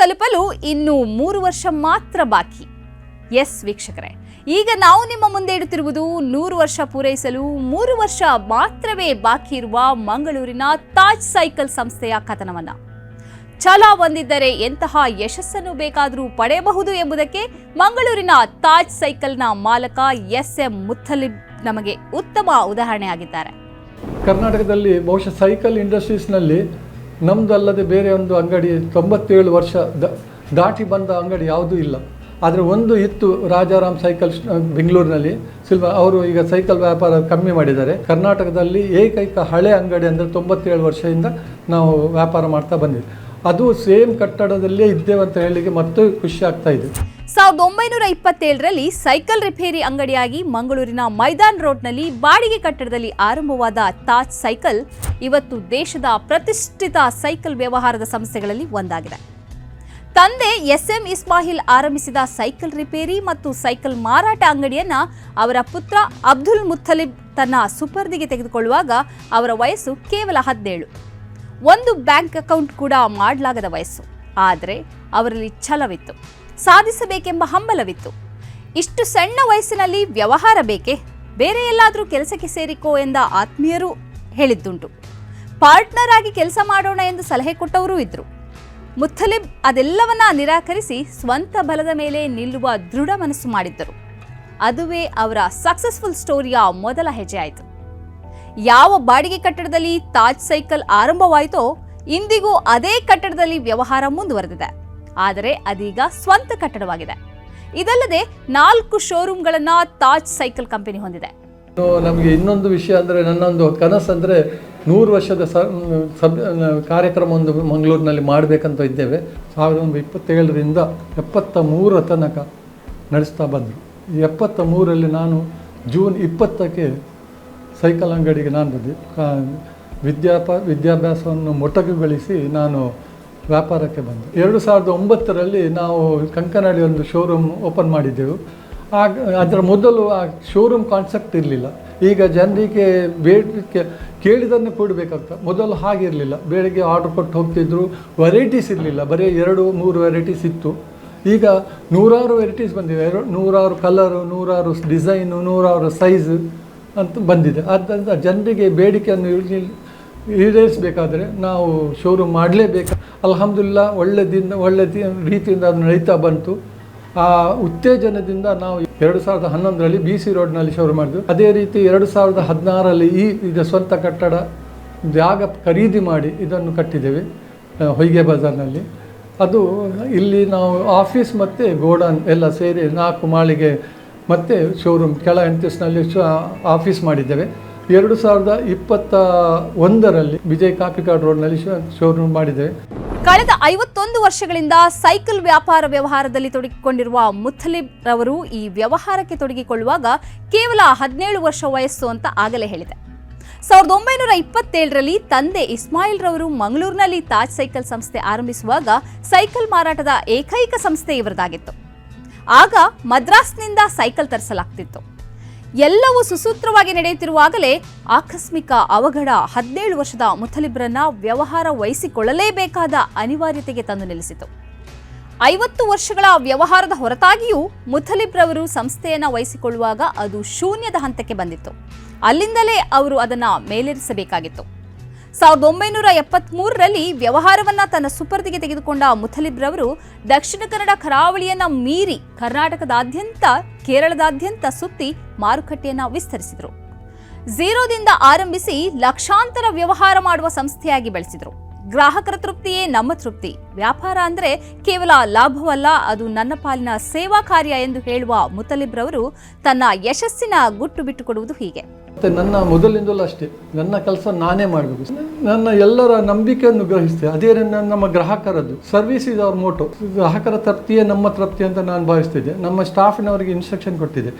ತಲುಪಲು ಇನ್ನು ಮೂರು ವರ್ಷ ಮಾತ್ರ ಬಾಕಿ. ಎಸ್ ವೀಕ್ಷಕರೇ, ಈಗ ನಾವು ನಿಮ್ಮ ಮುಂದೆ ಇಡುತ್ತಿರುವುದು ನೂರು ವರ್ಷ ಪೂರೈಸಲು ಮೂರು ವರ್ಷ ಮಾತ್ರವೇ ಬಾಕಿ ಇರುವ ಮಂಗಳೂರಿನ ತಾಜ್ ಸೈಕಲ್ ಸಂಸ್ಥೆಯ ಕಥನವನ್ನ. ಛಲ ಹೊಂದಿದ್ದರೆ ಎಂತಹ ಯಶಸ್ಸನ್ನು ಬೇಕಾದರೂ ಪಡೆಯಬಹುದು ಎಂಬುದಕ್ಕೆ ಮಂಗಳೂರಿನ ತಾಜ್ ಸೈಕಲ್ನ ಮಾಲಕ ಎಸ್ ಎಂ ಮುತ್ತಲಿಬ್ ನಮಗೆ ಉತ್ತಮ ಉದಾಹರಣೆಯಾಗಿದ್ದಾರೆ. ಕರ್ನಾಟಕದಲ್ಲಿ ಬಹುಶಃ ಸೈಕಲ್ ಇಂಡಸ್ಟ್ರೀಸ್ನಲ್ಲಿ ನಮ್ಮದಲ್ಲದೆ ಬೇರೆ ಒಂದು ಅಂಗಡಿ ತೊಂಬತ್ತೇಳು ವರ್ಷ ದಾಟಿ ಬಂದ ಅಂಗಡಿ ಯಾವುದೂ ಇಲ್ಲ. ಆದರೆ ಒಂದು ಇತ್ತು ರಾಜಾರಾಮ್ ಸೈಕಲ್ ಬೆಂಗಳೂರಿನಲ್ಲಿ ಸಿಲ್ವ, ಅವರು ಈಗ ಸೈಕಲ್ ವ್ಯಾಪಾರ ಕಮ್ಮಿ ಮಾಡಿದ್ದಾರೆ. ಕರ್ನಾಟಕದಲ್ಲಿ ಏಕೈಕ ಹಳೆ ಅಂಗಡಿ ಅಂದರೆ ತೊಂಬತ್ತೇಳು ವರ್ಷದಿಂದ ನಾವು ವ್ಯಾಪಾರ ಮಾಡ್ತಾ ಬಂದಿದ್ವಿ. ಅದು ಸೇಮ್ ಕಟ್ಟಡದಲ್ಲೇ ಇದ್ದೇವೆ ಅಂತ ಹೇಳಲಿಕ್ಕೆ ಮತ್ತೆ ಖುಷಿ ಆಗ್ತಾ ಇದೆ. ಸಾವಿರದ ಒಂಬೈನೂರ ಇಪ್ಪತ್ತೇಳರಲ್ಲಿ ಸೈಕಲ್ ರಿಪೇರಿ ಅಂಗಡಿಯಾಗಿ ಮಂಗಳೂರಿನ ಮೈದಾನ್ ರೋಡ್ನಲ್ಲಿ ಬಾಡಿಗೆ ಕಟ್ಟಡದಲ್ಲಿ ಆರಂಭವಾದ ತಾಜ್ ಸೈಕಲ್ ಇವತ್ತು ದೇಶದ ಪ್ರತಿಷ್ಠಿತ ಸೈಕಲ್ ವ್ಯವಹಾರದ ಸಂಸ್ಥೆಗಳಲ್ಲಿ ಒಂದಾಗಿದೆ. ತಂದೆ ಎಸ್ ಎಂ ಇಸ್ಮಾಹಿಲ್ ಆರಂಭಿಸಿದ ಸೈಕಲ್ ರಿಪೇರಿ ಮತ್ತು ಸೈಕಲ್ ಮಾರಾಟ ಅಂಗಡಿಯನ್ನ ಅವರ ಪುತ್ರ ಅಬ್ದುಲ್ ಮುತ್ತಲಿಬ್ ತನ್ನ ಸುಪರ್ದಿಗೆ ತೆಗೆದುಕೊಳ್ಳುವಾಗ ಅವರ ವಯಸ್ಸು ಕೇವಲ ಹದಿನೇಳು. ಒಂದು ಬ್ಯಾಂಕ್ ಅಕೌಂಟ್ ಕೂಡ ಮಾಡಲಾಗದ ವಯಸ್ಸು. ಆದರೆ ಅವರಲ್ಲಿ ಛಲವಿತ್ತು. ಸಾಧಿಸಬೇಕೆಂಬ ಹಂಬಲವಿತ್ತು. ಇಷ್ಟು ಸಣ್ಣ ವಯಸ್ಸಿನಲ್ಲಿ ವ್ಯವಹಾರ ಬೇಕೆ? ಬೇರೆ ಎಲ್ಲಾದರೂ ಕೆಲಸಕ್ಕೆ ಸೇರಿಕೋ ಎಂದ ಆತ್ಮೀಯರು ಹೇಳಿದ್ದುಂಟು. ಪಾರ್ಟ್ನರ್ ಆಗಿ ಕೆಲಸ ಮಾಡೋಣ ಎಂದು ಸಲಹೆ ಕೊಟ್ಟವರೂ ಇದ್ರು. ಮುತ್ತಲಿಬ್ ಅದೆಲ್ಲವನ್ನ ನಿರಾಕರಿಸಿ ಸ್ವಂತ ಬಲದ ಮೇಲೆ ನಿಲ್ಲುವ ದೃಢ ಮನಸ್ಸು ಮಾಡಿದ್ದರು. ಅದುವೇ ಅವರ ಸಕ್ಸಸ್ಫುಲ್ ಸ್ಟೋರಿಯ ಮೊದಲ ಹೆಜ್ಜೆ ಆಯಿತು. ಯಾವ ಬಾಡಿಗೆ ಕಟ್ಟಡದಲ್ಲಿ ತಾಜ್ ಸೈಕಲ್ ಆರಂಭವಾಯಿತೋ ಇಂದಿಗೂ ಅದೇ ಕಟ್ಟಡದಲ್ಲಿ ವ್ಯವಹಾರ ಮುಂದುವರೆದಿದೆ. ಆದರೆ ಅದೀಗ ಸ್ವಂತ ಕಟ್ಟಡವಾಗಿದೆ. ಇದಲ್ಲದೆ ನಾಲ್ಕು ಶೋರೂಮ್ಗಳನ್ನು ತಾಜ್ ಸೈಕಲ್ ಕಂಪನಿ ಹೊಂದಿದೆ. ನಮಗೆ ಇನ್ನೊಂದು ವಿಷಯ ಅಂದರೆ ನನ್ನೊಂದು ಕನಸು ಅಂದರೆ ನೂರು ವರ್ಷದ ಸಬ್ ಕಾರ್ಯಕ್ರಮ ಒಂದು ಮಂಗಳೂರಿನಲ್ಲಿ ಮಾಡಬೇಕಂತ ಇದ್ದೇವೆ. ಸಾವಿರದ ಒಂಬೈನೂರ ಇಪ್ಪತ್ತೇಳರಿಂದ ಎಪ್ಪತ್ತ ಮೂರರ ತನಕ ನಡೆಸ್ತಾ ಬಂದರು ಎಪ್ಪತ್ತ ಮೂರಲ್ಲಿ ನಾನು ಜೂನ್ ಇಪ್ಪತ್ತಕ್ಕೆ ಸೈಕಲ್ ಅಂಗಡಿಗೆ ನಾನು ಬಂದೆ ವಿದ್ಯಾಪ, ವಿದ್ಯಾಭ್ಯಾಸವನ್ನು ಮೊಟಕುಗೊಳಿಸಿ ನಾನು ವ್ಯಾಪಾರಕ್ಕೆ ಬಂದೆ. ಎರಡು ಸಾವಿರದ ಒಂಬತ್ತರಲ್ಲಿ ನಾವು ಕಂಕನಾಡಿ ಒಂದು ಶೋರೂಮ್ ಓಪನ್ ಮಾಡಿದ್ದೆವು. ಆಗ, ಅದರ ಮೊದಲು ಆ ಶೋರೂಮ್ ಕಾನ್ಸೆಪ್ಟ್ ಇರಲಿಲ್ಲ. ಈಗ ಜನರಿಗೆ ಬೇಡಿಕೆ, ಕೇಳಿದನ್ನು ಕೊಡಬೇಕಾಗ್ತದೆ ಮೊದಲು ಹಾಗಿರಲಿಲ್ಲ. ಬೆಳಗ್ಗೆ ಆರ್ಡರ್ ಕೊಟ್ಟು ಹೋಗ್ತಿದ್ರು. ವೆರೈಟೀಸ್ ಇರಲಿಲ್ಲ. ಬರೀ ಎರಡು, ಮೂರು ವೆರೈಟೀಸ್ ಇತ್ತು. ಈಗ ನೂರಾರು ವೆರೈಟೀಸ್ ಬಂದಿವೆ. ಎರಡು, ನೂರಾರು ಕಲರು ನೂರಾರು ಡಿಸೈನು ನೂರಾರು ಸೈಜ್ ಅಂತ ಬಂದಿದೆ. ಆದ್ದರಿಂದ ಜನರಿಗೆ ಬೇಡಿಕೆಯನ್ನು ಈಡೇರಿಸ್- ಈಡೇರಿಸಬೇಕಾದ್ರೆ ನಾವು ಶೋರೂಮ್ ಮಾಡಲೇಬೇಕು. ಅಲ್ಹಮ್ದುಲಿಲ್ಲ ಒಳ್ಳೆದಿಂದ ಒಳ್ಳೆ ರೀತಿಯಿಂದ ಅದು ನಡೀತಾ ಬಂತು. ಆ ಉತ್ತೇಜನದಿಂದ ನಾವು ಎರಡು ಸಾವಿರದ ಹನ್ನೊಂದರಲ್ಲಿ ಬಿ ಸಿ ರೋಡ್ನಲ್ಲಿ ಶೋರೂಮ್ ಮಾಡಿದ್ವಿ. ಅದೇ ರೀತಿ ಎರಡು ಸಾವಿರದ ಹದಿನಾರರಲ್ಲಿ ಈ, ಈಗ ಸ್ವಂತ ಕಟ್ಟಡ ಜಾಗ ಖರೀದಿ ಮಾಡಿ ಇದನ್ನು ಕಟ್ಟಿದ್ದೇವೆ ಹೊಯ್ಗೆ ಬಜಾರ್ನಲ್ಲಿ. ಅದು ಇಲ್ಲಿ ನಾವು ಆಫೀಸ್ ಮತ್ತು ಗೋಡನ್ ಎಲ್ಲ ಸೇರಿ ನಾಲ್ಕು ಮಾಳಿಗೆ ಮತ್ತು ಶೋರೂಮ್ ಕೆಳ ಎಂಟಿಸ್ನಲ್ಲಿ ಶ ಆಫೀಸ್ ಮಾಡಿದ್ದೇವೆ. ಎರಡು ಸಾವಿರದ ಇಪ್ಪತ್ತ ಒಂದರಲ್ಲಿ ವಿಜಯ್ ಕಾಪಿಕಾಡ್ ರೋಡ್ನಲ್ಲಿ ಶೋರೂಮ್ ಮಾಡಿದ್ದೇವೆ. ಕಳೆದ ಐವತ್ತೊಂದು ವರ್ಷಗಳಿಂದ ಸೈಕಲ್ ವ್ಯಾಪಾರ ವ್ಯವಹಾರದಲ್ಲಿ ತೊಡಗಿಕೊಂಡಿರುವ ಮುಥಲಿಬ್ ರವರು ಈ ವ್ಯವಹಾರಕ್ಕೆ ತೊಡಗಿಕೊಳ್ಳುವಾಗ ಕೇವಲ ಹದಿನೇಳು ವರ್ಷ ವಯಸ್ಸು ಅಂತ ಆಗಲೇ ಹೇಳಿದೆ. ಸಾವಿರದ ಒಂಬೈನೂರ ಇಪ್ಪತ್ತೇಳರಲ್ಲಿ ತಂದೆ ಇಸ್ಮಾಯಿಲ್ ರವರು ಮಂಗಳೂರಿನಲ್ಲಿ ತಾಜ್ ಸೈಕಲ್ ಸಂಸ್ಥೆ ಆರಂಭಿಸುವಾಗ ಸೈಕಲ್ ಮಾರಾಟದ ಏಕೈಕ ಸಂಸ್ಥೆ ಇವರದಾಗಿತ್ತು. ಆಗ ಮದ್ರಾಸ್ನಿಂದ ಸೈಕಲ್ ತರಿಸಲಾಗ್ತಿತ್ತು. ಎಲ್ಲವೂ ಸುಸೂತ್ರವಾಗಿ ನಡೆಯುತ್ತಿರುವಾಗಲೇ ಆಕಸ್ಮಿಕ ಅವಘಡ ಹದಿನೇಳು ವರ್ಷದ ಮುಥಲಿಬ್ರನ್ನ ವ್ಯವಹಾರ ವಹಿಸಿಕೊಳ್ಳಲೇಬೇಕಾದ ಅನಿವಾರ್ಯತೆಗೆ ತಂದು ನಿಲ್ಲಿಸಿತು. ಐವತ್ತು ವರ್ಷಗಳ ವ್ಯವಹಾರದ ಹೊರತಾಗಿಯೂ ಮುಥಲಿಬ್ರವರು ಸಂಸ್ಥೆಯನ್ನ ವಹಿಸಿಕೊಳ್ಳುವಾಗ ಅದು ಶೂನ್ಯದ ಹಂತಕ್ಕೆ ಬಂದಿತ್ತು. ಅಲ್ಲಿಂದಲೇ ಅವರು ಅದನ್ನ ಮೇಲೇರಿಸಬೇಕಾಗಿತ್ತು. ಸಾವಿರದ ಒಂಬೈನೂರ ಎಪ್ಪತ್ಮೂರರಲ್ಲಿ ವ್ಯವಹಾರವನ್ನ ತನ್ನ ಸುಪರ್ದಿಗೆ ತೆಗೆದುಕೊಂಡ ಮುಥಲಿಬ್ರವರು ದಕ್ಷಿಣ ಕನ್ನಡ ಕರಾವಳಿಯನ್ನ ಮೀರಿ ಕರ್ನಾಟಕದಾದ್ಯಂತ, ಕೇರಳದಾದ್ಯಂತ ಸುತ್ತಿ ಮಾರುಕಟ್ಟೆಯನ್ನು ವಿಸ್ತರಿಸಿದರು. ಝೀರೋದಿಂದ ಆರಂಭಿಸಿ ಲಕ್ಷಾಂತರ ವ್ಯವಹಾರ ಮಾಡುವ ಸಂಸ್ಥೆಯಾಗಿ ಬೆಳೆಸಿದರು. ಗ್ರಾಹಕರ ತೃಪ್ತಿಯೇ ನಮ್ಮ ತೃಪ್ತಿ. ವ್ಯಾಪಾರ ಅಂದ್ರೆ ಕೇವಲ ಲಾಭವಲ್ಲ, ಅದು ನನ್ನ ಪಾಲಿನ ಸೇವಾ ಕಾರ್ಯ ಎಂದು ಹೇಳುವ ಮುತಲಿಬ್ರವರು ತನ್ನ ಯಶಸ್ಸಿನ ಗುಟ್ಟು ಬಿಟ್ಟುಕೊಡುವುದು ಹೀಗೆ. ಮತ್ತು ನನ್ನ ಮೊದಲಿಂದಲೂ ಅಷ್ಟೇ, ನನ್ನ ಕೆಲಸ ನಾನೇ ಮಾಡಬೇಕು. ನನ್ನ ಎಲ್ಲರ ನಂಬಿಕೆಯನ್ನು ಗ್ರಹಿಸ್ತೇನೆ ಅದೇ ನಮ್ಮ ಗ್ರಾಹಕರದ್ದು. ಸರ್ವಿಸ್ ಇಸ್ ಅವ್ರ ಮೋಟೋ ಗ್ರಾಹಕರ ತೃಪ್ತಿಯೇ ನಮ್ಮ ತೃಪ್ತಿ ಅಂತ ನಾನು ಭಾವಿಸ್ತಿದ್ದೆ. ನಮ್ಮ ಸ್ಟಾಫಿನವರಿಗೆ ಇನ್ಸ್ಟ್ರಕ್ಷನ್ ಕೊಟ್ಟಿದ್ದೆ.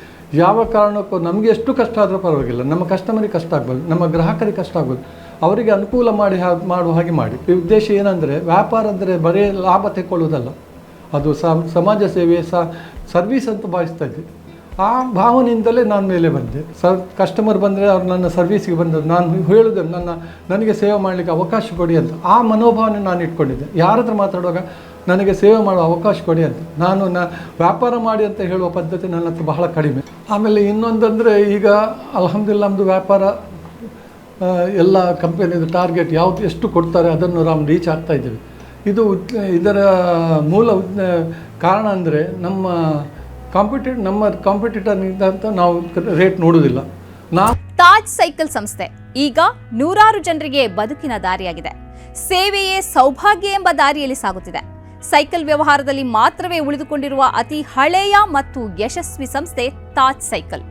ಯಾವ ಕಾರಣಕ್ಕೂ ನಮಗೆ ಎಷ್ಟು ಕಷ್ಟ ಆದರೂ ಪರವಾಗಿಲ್ಲ. ನಮ್ಮ ಕಸ್ಟಮರಿಗೆ ಕಷ್ಟ ಆಗ್ಬೋದು, ನಮ್ಮ ಗ್ರಾಹಕರಿಗೆ ಕಷ್ಟ ಆಗ್ಬೋದು. ಅವರಿಗೆ ಅನುಕೂಲ ಮಾಡಿ ಮಾಡುವ ಹಾಗೆ ಮಾಡಿ. ಉದ್ದೇಶ ಏನಂದರೆ, ವ್ಯಾಪಾರ ಅಂದರೆ ಬರೀ ಲಾಭ ತೆಕ್ಕೊಳ್ಳೋದಲ್ಲ ಅದು ಸಮ- ಸಮಾಜ ಸೇವೆ ಸರ್ವಿಸ್ ಅಂತ ಭಾವಿಸ್ತಾ ಇದ್ದೆ. ಆ ಭಾವನೆಯಿಂದಲೇ ನಾನು ಮೇಲೆ ಬಂದೆ. ಸ ಕಸ್ಟಮರ್ ಬಂದರೆ ಅವ್ರು ನನ್ನ ಸರ್ವೀಸಿಗೆ ಬಂದದ್ದು. ನಾನು ಹೇಳೋದು, ನನ್ನ, ನನಗೆ ಸೇವೆ ಮಾಡಲಿಕ್ಕೆ ಅವಕಾಶ ಕೊಡಿ ಅಂತ. ಆ ಮನೋಭಾವನೆ ನಾನು ಇಟ್ಕೊಂಡಿದ್ದೆ. ಯಾರ ಹತ್ರ ಮಾತಾಡುವಾಗ ನನಗೆ ಸೇವೆ ಮಾಡುವ ಅವಕಾಶ ಕೊಡಿ ಅಂತ. ನಾನು ನ, ವ್ಯಾಪಾರ ಮಾಡಿ ಅಂತ ಹೇಳುವ ಪದ್ಧತಿ ನನ್ನ ಹತ್ರ ಬಹಳ ಕಡಿಮೆ. ಆಮೇಲೆ ಇನ್ನೊಂದಂದರೆ ಈಗ ಅಲಹಮ್ದಿಲ್ಲಾಮ್ದು ನಮ್ಮದು ವ್ಯಾಪಾರ ಎಲ್ಲ ಕಂಪೆನಿದು ಟಾರ್ಗೆಟ್ ಯಾವುದು ಎಷ್ಟು ಕೊಡ್ತಾರೆ ಅದನ್ನು ನಾವು ರೀಚ್ ಆಗ್ತಾ ಇದ್ದೇವೆ. ಇದು ಇದರ ಮೂಲ ಕಾರಣ ಅಂದರೆ ನಮ್ಮ ಕಾಂಪಿಟೇ ನಮ್ಮ ಕಾಂಪಿಟೇಟರ್ನಿಂದ ಅಂತ ನಾವು ರೇಟ್ ನೋಡೋದಿಲ್ಲ ನಾವು ತಾಜ್ ಸೈಕಲ್ ಸಂಸ್ಥೆ ಈಗ ನೂರಾರು ಜನರಿಗೆ ಬದುಕಿನ ದಾರಿಯಾಗಿದೆ. ಸೇವೆಯೇ ಸೌಭಾಗ್ಯ ಎಂಬ ದಾರಿಯಲ್ಲಿ ಸಾಗುತ್ತಿದೆ. ಸೈಕಲ್ ವ್ಯವಹಾರದಲ್ಲಿ ಮಾತ್ರವೇ ಉಳಿದುಕೊಂಡಿರುವ ಅತಿ ಹಳೆಯ ಮತ್ತು ಯಶಸ್ವಿ ಸಂಸ್ಥೆ ತಾಜ್ ಸೈಕಲ್.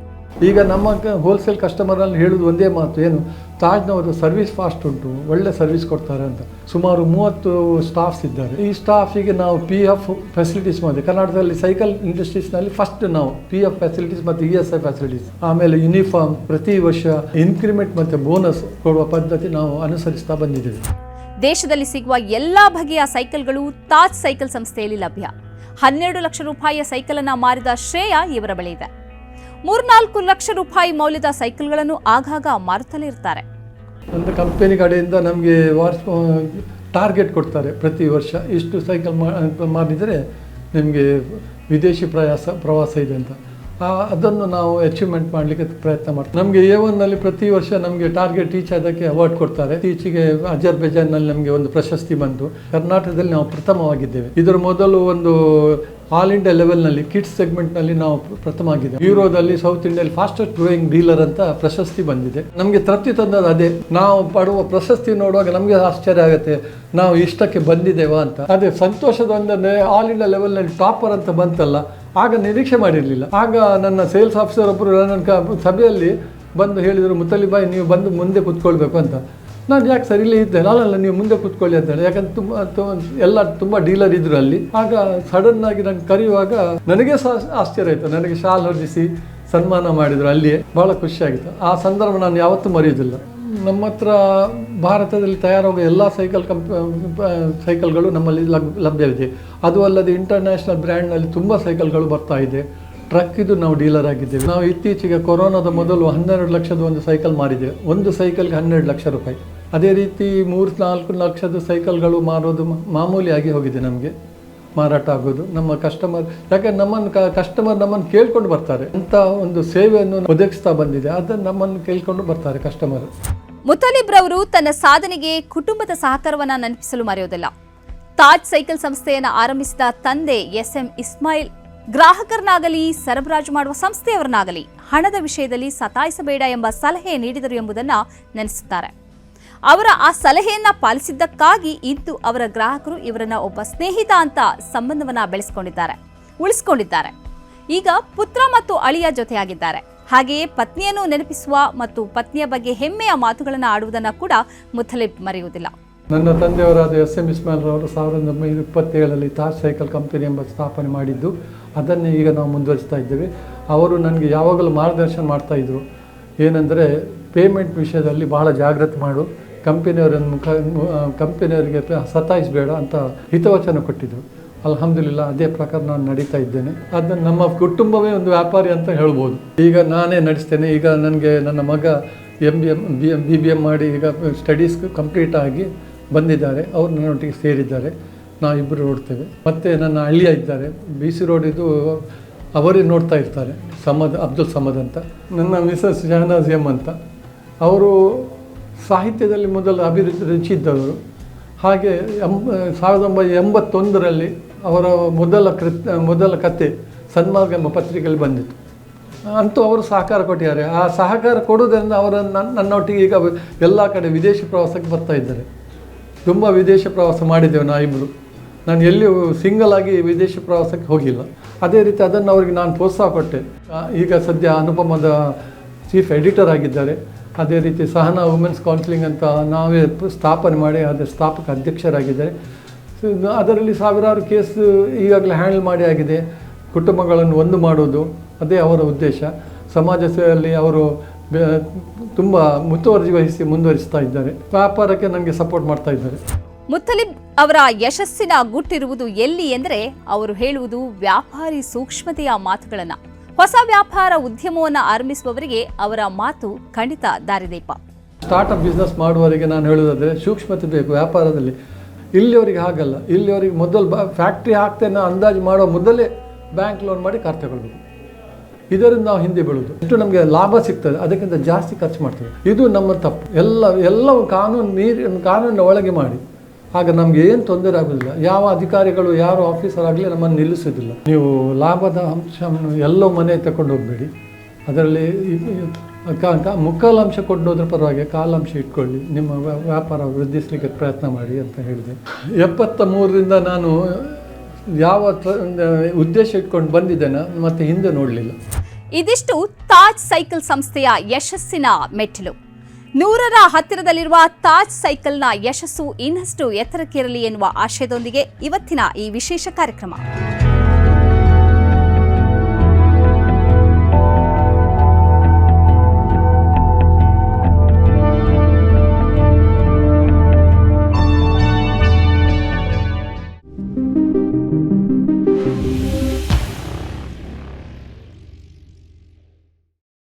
ಈಗ ನಮ್ಮ ಹೋಲ್ಸೇಲ್ ಕಸ್ಟಮರಲ್ಲಿ ಹೇಳುದು ಒಂದೇ ಮಾತು ಏನು? ತಾಜ್ನವರು ಸರ್ವಿಸ್ ಫಾಸ್ಟ್ ಉಂಟು, ಒಳ್ಳೆ ಸರ್ವಿಸ್ ಕೊಡ್ತಾರೆ ಅಂತ. ಸುಮಾರು ಮೂವತ್ತು ಸ್ಟಾಫ್ಸ್ ಇದ್ದಾರೆ. ಈ ಸ್ಟಾಫಿಗೆ ನಾವು ಪಿ ಎಫ್ ಫೆಸಿಲಿಟೀಸ್ ಮಾಡಿದೆ ಕರ್ನಾಟಕದಲ್ಲಿ ಸೈಕಲ್ ಇಂಡಸ್ಟ್ರೀಸ್ನಲ್ಲಿ ಫಸ್ಟ್ ನಾವು ಪಿ ಎಫ್ ಫೆಸಿಲಿಟೀಸ್ ಮತ್ತು ಇ ಎಸ್ ಐ ಫೆಸಿಲಿಟೀಸ್ ಆಮೇಲೆ ಯೂನಿಫಾರ್ಮ್ ಪ್ರತಿ ವರ್ಷ ಇನ್ಕ್ರಿಮೆಂಟ್ ಮತ್ತು ಬೋನಸ್ ಕೊಡುವ ಪದ್ಧತಿ ನಾವು ಅನುಸರಿಸ್ತಾ ಬಂದಿದ್ದೇವೆ. ದೇಶದಲ್ಲಿ ಸಿಗುವ ಎಲ್ಲ ಬಗೆಯ ಸೈಕಲ್ಗಳು ತಾಜ್ ಸೈಕಲ್ ಸಂಸ್ಥೆಯಲ್ಲಿ ಲಭ್ಯ. ಹನ್ನೆರಡು ಲಕ್ಷ ರೂಪಾಯಿಯ ಸೈಕಲ್ ಅನ್ನ ಮಾರಿದ ಶ್ರೇಯ ಇವರ ಬಳಿ ಇದೆ. ಮೂರ್ನಾಲ್ಕು ಲಕ್ಷ ರೂಪಾಯಿ ಮೌಲ್ಯದ ಸೈಕಲ್ಗಳನ್ನು ಆಗಾಗ ಮಾರುತ್ತಲೇ ಇರ್ತಾರೆ ಒಂದು ಕಂಪನಿ ಕಡೆಯಿಂದ ನಮಗೆ ವಾರ್ಷ ಟಾರ್ಗೆಟ್ ಕೊಡ್ತಾರೆ ಪ್ರತಿ ವರ್ಷ. ಇಷ್ಟು ಸೈಕಲ್ ಮಾಡಿದರೆ ನಿಮಗೆ ವಿದೇಶಿ ಪ್ರಯಾಸ, ಪ್ರವಾಸ ಇದೆ ಅಂತ. ಅದನ್ನು ನಾವು ಅಚೀವ್ಮೆಂಟ್ ಮಾಡಲಿಕ್ಕೆ ಪ್ರಯತ್ನ ಮಾಡ್ತೀವಿ. ನಮಗೆ ಎ ಒನ್ನಲ್ಲಿ ಪ್ರತಿ ವರ್ಷ ನಮಗೆ ಟಾರ್ಗೆಟ್ ಟೀಚ್ ಆದಕ್ಕೆ ಅವಾರ್ಡ್ ಕೊಡ್ತಾರೆ. ಇತ್ತೀಚೆಗೆ ಅಜರ್ಬೈಜಾನ್ನಲ್ಲಿ ನಮಗೆ ಒಂದು ಪ್ರಶಸ್ತಿ ಬಂತು. ಕರ್ನಾಟಕದಲ್ಲಿ ನಾವು ಪ್ರಥಮವಾಗಿದ್ದೇವೆ. ಇದರ ಮೊದಲು ಒಂದು ಆಲ್ ಇಂಡಿಯಾ ಲೆವೆಲ್ನಲ್ಲಿ ಕಿಡ್ಸ್ ಸೆಗ್ಮೆಂಟ್ನಲ್ಲಿ ನಾವು ಪ್ರಥಮ ಆಗಿದೆ ಯೂರೋದಲ್ಲಿ ಸೌತ್ ಇಂಡಿಯಲ್ಲಿ ಫಾಸ್ಟೆಸ್ಟ್ ಗ್ರೋಯಿಂಗ್ ಡೀಲರ್ ಅಂತ ಪ್ರಶಸ್ತಿ ಬಂದಿದೆ. ನಮಗೆ ತೃಪ್ತಿ ತಂದದ್ದು ಅದೇ. ನಾವು ಪಡುವ ಪ್ರಶಸ್ತಿ ನೋಡುವಾಗ ನಮಗೆ ಆಶ್ಚರ್ಯ ಆಗುತ್ತೆ. ನಾವು ಇಷ್ಟಕ್ಕೆ ಬಂದಿದ್ದೇವಾ ಅಂತ. ಅದೇ, ಸಂತೋಷದ ಒಂದಂದ್ರೆ ಆಲ್ ಇಂಡಿಯಾ ಲೆವೆಲ್ನಲ್ಲಿ ಟಾಪರ್ ಅಂತ ಬಂತಲ್ಲ, ಆಗ ನಿರೀಕ್ಷೆ ಮಾಡಿರಲಿಲ್ಲ. ಆಗ ನನ್ನ ಸೇಲ್ಸ್ ಆಫೀಸರ್ ಒಬ್ಬರು ನನ್ನ ಸಭೆಯಲ್ಲಿ ಬಂದು ಹೇಳಿದರು ಮುತ್ತಲಿಬಾಯಿ ನೀವು ಬಂದು ಮುಂದೆ ಕುತ್ಕೊಳ್ಬೇಕು ಅಂತ. ನಾನು ಯಾಕೆ ಸರಿಲೇ ಇದ್ದೆ? ಅಲ್ಲ ನೀವು ಮುಂದೆ ಕೂತ್ಕೊಳ್ಳಿ ಅಂತ ಹೇಳಿ ಯಾಕಂದ್ರೆ ತುಂಬ ಎಲ್ಲ ತುಂಬ ಡೀಲರ್ ಇದ್ರು ಅಲ್ಲಿ. ಆಗ ಸಡನ್ ಆಗಿ ನಾನು ಕರೆಯುವಾಗ ನನಗೆ ಸಹ ಆಶ್ಚರ್ಯ ಆಯಿತು. ನನಗೆ ಶಾಲ್ ಹೊರಿಸಿ ಸನ್ಮಾನ ಮಾಡಿದ್ರು ಅಲ್ಲಿಯೇ. ಬಹಳ ಖುಷಿಯಾಗಿತ್ತು ಆ ಸಂದರ್ಭ ನಾನು ಯಾವತ್ತೂ ಮರೆಯೋದಿಲ್ಲ ನಮ್ಮ ಹತ್ರ ಭಾರತದಲ್ಲಿ ತಯಾರಾಗುವ ಎಲ್ಲ ಸೈಕಲ್ ಕಂಪ್ ಸೈಕಲ್ಗಳು ನಮ್ಮಲ್ಲಿ ಲಭ್- ಲಭ್ಯವಿದೆ. ಅದು ಅಲ್ಲದೆ ಇಂಟರ್ನ್ಯಾಷನಲ್ ಬ್ರ್ಯಾಂಡ್ನಲ್ಲಿ ತುಂಬ ಸೈಕಲ್ಗಳು ಬರ್ತಾ ಇದೆ. ಟ್ರಕ್ ಇದು ನಾವು ಡೀಲರ್ ಆಗಿದ್ದೇವೆ. ನಾವು ಇತ್ತೀಚೆಗೆ ಕೊರೋನಾದ ಮೊದಲು ಹನ್ನೆರಡು ಲಕ್ಷದ ಒಂದು ಸೈಕಲ್ ಮಾರಿದ್ದೇವೆ. ಒಂದು ಸೈಕಲ್ಗೆ ಹನ್ನೆರಡು ಲಕ್ಷ ರೂಪಾಯಿ. ಅದೇ ರೀತಿ ಮೂರು ನಾಲ್ಕು ಲಕ್ಷದ ಸೈಕಲ್ಗಳು ಮಾರೋದು ಮಾಮೂಲಿಯಾಗಿ ಹೋಗಿದೆ ನಮಗೆ. ಮಾರಾಟ ಆಗೋದು. ನಮ್ಮ ಕಸ್ಟಮರ್ ಯಾಕಂದ್ರೆ ನಮ್ಮನ್ನು ಕಸ್ಟಮರ್ ನಮ್ಮನ್ನು ಕೇಳ್ಕೊಂಡು ಬರ್ತಾರೆ. ಅಂತ ಒಂದು ಸೇವೆಯನ್ನು ಒದಗಿಸ್ತಾ ಬಂದಿದೆ. ಅದನ್ನು ನಮ್ಮನ್ನು ಕೇಳ್ಕೊಂಡು ಬರ್ತಾರೆ ಕಸ್ಟಮರ್ ಮುತಾಲಿಬ್ ರವರು ತನ್ನ ಸಾಧನೆಗೆ ಕುಟುಂಬದ ಸಹಕಾರವನ್ನು ನೆನಪಿಸಲು ಮರೆಯೋದಿಲ್ಲ. ತಾಜ್ ಸೈಕಲ್ ಸಂಸ್ಥೆಯನ್ನು ಆರಂಭಿಸಿದ ತಂದೆ ಎಸ್ ಎಂ ಇಸ್ಮಾಯಿಲ್ ಗ್ರಾಹಕರನ್ನಾಗಲಿ, ಸರಬರಾಜು ಮಾಡುವ ಸಂಸ್ಥೆಯವರನ್ನಾಗಲಿ ಹಣದ ವಿಷಯದಲ್ಲಿ ಸತಾಯಿಸಬೇಡ ಎಂಬ ಸಲಹೆ ನೀಡಿದರು ಎಂಬುದನ್ನು ನೆನೆಸುತ್ತಾರೆ. ಅವರ ಆ ಸಲಹೆಯನ್ನ ಪಾಲಿಸಿದ್ದಕ್ಕಾಗಿ ಇಂದು ಅವರ ಗ್ರಾಹಕರು ಇವರನ್ನ ಒಬ್ಬ ಸ್ನೇಹಿತ ಅಂತ ಸಂಬಂಧವನ್ನ ಬೆಳೆಸ್ಕೊಂಡಿದ್ದಾರೆ, ಉಳಿಸಿಕೊಂಡಿದ್ದಾರೆ. ಈಗ ಪುತ್ರ ಮತ್ತು ಅಳಿಯ ಜೊತೆಯಾಗಿದ್ದಾರೆ. ಹಾಗೆಯೇ ಪತ್ನಿಯನ್ನು ನೆನಪಿಸುವ ಮತ್ತು ಪತ್ನಿಯ ಬಗ್ಗೆ ಹೆಮ್ಮೆಯ ಮಾತುಗಳನ್ನು ಆಡುವುದನ್ನು ಕೂಡ ಮುಥಲಿಬ್ ಮರೆಯುವುದಿಲ್ಲ. ನನ್ನ ತಂದೆಯವರಾದ ಎಸ್ ಎಂ ಇಸ್ಮಾಯಿಲ್ ರವರು ಸಾವಿರದ ಒಂಬೈನೂರ ಇಪ್ಪತ್ತೇಳರಲ್ಲಿ ತಾಜ್ ಸೈಕಲ್ ಕಂಪನಿ ಎಂಬ ಸ್ಥಾಪನೆ ಮಾಡಿದ್ದು, ಅದನ್ನೇ ಈಗ ನಾವು ಮುಂದುವರಿಸ್ತಾ ಇದ್ದೇವೆ. ಅವರು ನನಗೆ ಯಾವಾಗಲೂ ಮಾರ್ಗದರ್ಶನ ಮಾಡ್ತಾ ಇದ್ರು. ಏನಂದರೆ ಪೇಮೆಂಟ್ ವಿಷಯದಲ್ಲಿ ಬಹಳ ಜಾಗ್ರತೆ ಮಾಡು. ಕಂಪನಿಯವರನ್ನು ಮುಖ ಕಂಪನಿಯವರಿಗೆ ಸತಾಯಿಸಬೇಡ ಅಂತ ಹಿತವಚನ ಕೊಟ್ಟಿದ್ದರು ಅಲ್ಹಮ್ದುಲಿಲ್ಲ, ಅದೇ ಪ್ರಕಾರ ನಾನು ನಡೀತಾ ಇದ್ದೇನೆ. ಅದನ್ನು ನಮ್ಮ ಕುಟುಂಬವೇ ಒಂದು ವ್ಯಾಪಾರಿ ಅಂತ ಹೇಳ್ಬೋದು. ಈಗ ನಾನೇ ನಡೆಸ್ತೇನೆ. ಈಗ ನನಗೆ ನನ್ನ ಮಗ M B M B M B B M ಮಾಡಿ ಈಗ ಸ್ಟಡೀಸ್ ಕಂಪ್ಲೀಟ್ ಆಗಿ ಬಂದಿದ್ದಾರೆ. ಅವರು ನನ್ನೊಟ್ಟಿಗೆ ಸೇರಿದ್ದಾರೆ. ನಾವಿಬ್ಬರು ನೋಡ್ತೇವೆ. ಮತ್ತು ನನ್ನ ಹಳ್ಳಿಯ ಇದ್ದಾರೆ. ಬಿ ಸಿ ರೋಡ್ ಇದು ಅವರೇ ನೋಡ್ತಾ ಇರ್ತಾರೆ. ಸಮದ್, ಅಬ್ದುಲ್ ಸಮದ್ ಅಂತ. ನನ್ನ ಮಿಸಸ್ ಶಹನಾಜ್ ಎಂ ಅಂತ. ಅವರು ಸಾಹಿತ್ಯದಲ್ಲಿ ಮೊದಲು ಅಭಿರುಚಿ ರುಚಿ ಹಾಗೆ ಎಂ ಸಾವಿರದ ಒಂಬೈನೂರ ಎಂಬತ್ತೊಂದರಲ್ಲಿ ಅವರ ಮೊದಲ ಕೃತ್ ಮೊದಲ ಕತೆ ಸನ್ಮಾರ್ಗ ಎಂಬ ಪತ್ರಿಕೆಯಲ್ಲಿ ಬಂದಿತ್ತು. ಅಂತೂ ಅವರು ಸಹಕಾರ ಕೊಟ್ಟಿದ್ದಾರೆ. ಆ ಸಹಕಾರ ಕೊಡುವುದರಿಂದ ಅವರ ನನ್ನ ನನ್ನೊಟ್ಟಿಗೆ ಈಗ ಎಲ್ಲ ಕಡೆ ವಿದೇಶಿ ಪ್ರವಾಸಕ್ಕೆ ಬರ್ತಾ ಇದ್ದಾರೆ. ತುಂಬ ವಿದೇಶ ಪ್ರವಾಸ ಮಾಡಿದ್ದೇವೆ ನಾವಿಬ್ಬರು ನಾನು ಎಲ್ಲಿಯೂ ಸಿಂಗಲ್ ಆಗಿ ವಿದೇಶ ಪ್ರವಾಸಕ್ಕೆ ಹೋಗಿಲ್ಲ. ಅದೇ ರೀತಿ ಅದನ್ನು ಅವರಿಗೆ ನಾನು ಪ್ರೋತ್ಸಾಹ ಕೊಟ್ಟೆ. ಈಗ ಸದ್ಯ ಅನುಪಮದ ಚೀಫ್ ಎಡಿಟರ್ ಆಗಿದ್ದಾರೆ. ಅದೇ ರೀತಿ ಸಹನಾ ವುಮೆನ್ಸ್ ಕೌನ್ಸಿಲಿಂಗ್ ಅಂತ ನಾವೇ ಸ್ಥಾಪನೆ ಮಾಡಿ ಅದರ ಸ್ಥಾಪಕ ಅಧ್ಯಕ್ಷರಾಗಿದ್ದಾರೆ. ಸೊ, ಅದರಲ್ಲಿ ಸಾವಿರಾರು ಕೇಸ್ ಈಗಾಗಲೇ ಹ್ಯಾಂಡಲ್ ಮಾಡಿ ಆಗಿದೆ. ಕುಟುಂಬಗಳನ್ನು ಒಂದು ಮಾಡೋದು ಅದೇ ಅವರ ಉದ್ದೇಶ. ಸಮಾಜ ಸೇವೆಯಲ್ಲಿ ಅವರು ತುಂಬ ಮುತುವರ್ಜಿ ವಹಿಸಿ ಮುಂದುವರಿಸ್ತಾ ಇದ್ದಾರೆ. ವ್ಯಾಪಾರಕ್ಕೆ ನನಗೆ ಸಪೋರ್ಟ್ ಮಾಡ್ತಾ ಇದ್ದಾರೆ. ಮುತ್ತಲಿಬ್ ಅವರ ಯಶಸ್ಸಿನ ಗುಟ್ಟಿರುವುದು ಎಲ್ಲಿ ಎಂದರೆ ಅವರು ಹೇಳುವುದು ವ್ಯಾಪಾರಿ ಸೂಕ್ಷ್ಮತೆಯ ಮಾತುಗಳನ್ನ. ಹೊಸ ವ್ಯಾಪಾರ ಉದ್ಯಮವನ್ನು ಆರಂಭಿಸುವವರಿಗೆ ಅವರ ಮಾತು ಖಂಡಿತ ದಾರಿದೀಪ. ಸ್ಟಾರ್ಟ್ಅಪ್ ಬಿಸ್ನೆಸ್ ಮಾಡುವವರಿಗೆ ನಾನು ಹೇಳೋದಾದರೆ ಸೂಕ್ಷ್ಮತೆ ಬೇಕು ವ್ಯಾಪಾರದಲ್ಲಿ. ಇಲ್ಲಿಯವರಿಗೆ ಹಾಗಲ್ಲ. ಇಲ್ಲಿಯವರಿಗೆ ಮೊದಲು ಬ ಫ್ಯಾಕ್ಟ್ರಿ ಹಾಕ್ತೇನೆ ಅಂದಾಜು ಮಾಡೋ ಮೊದಲೇ ಬ್ಯಾಂಕ್ ಲೋನ್ ಮಾಡಿ ಕಾರ್ ತಗೊಳ್ಬೇಕು. ಇದರಿಂದ ನಾವು ಹಿಂದೆ ಬೀಳುವುದು ಎಷ್ಟು ನಮಗೆ ಲಾಭ ಸಿಗ್ತದೆ, ಅದಕ್ಕಿಂತ ಜಾಸ್ತಿ ಖರ್ಚು ಮಾಡ್ತೇವೆ. ಇದು ನಮ್ಮ ತಪ್ಪು. ಎಲ್ಲ, ಎಲ್ಲವೂ ಕಾನೂನು ನೀರು, ಕಾನೂನಿನ ಒಳಗೆ ಮಾಡಿ. ಆಗ ನಮಗೆ ಏನು ತೊಂದರೆ ಆಗೋದಿಲ್ಲ. ಯಾವ ಅಧಿಕಾರಿಗಳು, ಯಾರು ಆಫೀಸರ್ ಆಗಲಿ ನಮ್ಮನ್ನು ನಿಲ್ಲಿಸೋದಿಲ್ಲ. ನೀವು ಲಾಭದ ಅಂಶವನ್ನು ಎಲ್ಲೋ ಮನೆ ತಗೊಂಡು ಹೋಗಬೇಡಿ. ಅದರಲ್ಲಿ ಇ- ಕ- ಕ- ಮುಕ್ಕಾಲು ಅಂಶ ಕೊಂಡೋದ್ರ ಪರವಾಗಿ ಕಾಲಾಂಶ ಇಟ್ಕೊಳ್ಳಿ. ನಿಮ್ಮ ವ್ಯಾ- ವ್ಯಾಪಾರ ವೃದ್ಧಿಸಲಿಕ್ಕೆ ಪ್ರಯತ್ನ ಮಾಡಿ ಅಂತ ಹೇಳಿದೆ. ಎಪ್ಪತ್ತ ಮೂರರಿಂದ ನಾನು ಯಾವ ಉದ್ದೇಶ ಇಟ್ಕೊಂಡು ಬಂದಿದ್ದೇನೆ ಮತ್ತೆ ಹಿಂದೆ ನೋಡಲಿಲ್ಲ. ಇದಿಷ್ಟು ತಾಜ್ ಸೈಕಲ್ ಸಂಸ್ಥೆಯ ಯಶಸ್ಸಿನ ಮೆಟ್ಟಿಲು. ನೂರರ ಹತ್ತಿರದಲ್ಲಿರುವ ತಾಜ್ ಸೈಕಲ್ನ ಯಶಸ್ಸು ಇನ್ನಷ್ಟು ಎತ್ತರಕ್ಕೇರಲಿ ಎನ್ನುವ ಆಶಯದೊಂದಿಗೆ ಇವತ್ತಿನ ಈ ವಿಶೇಷ ಕಾರ್ಯಕ್ರಮ.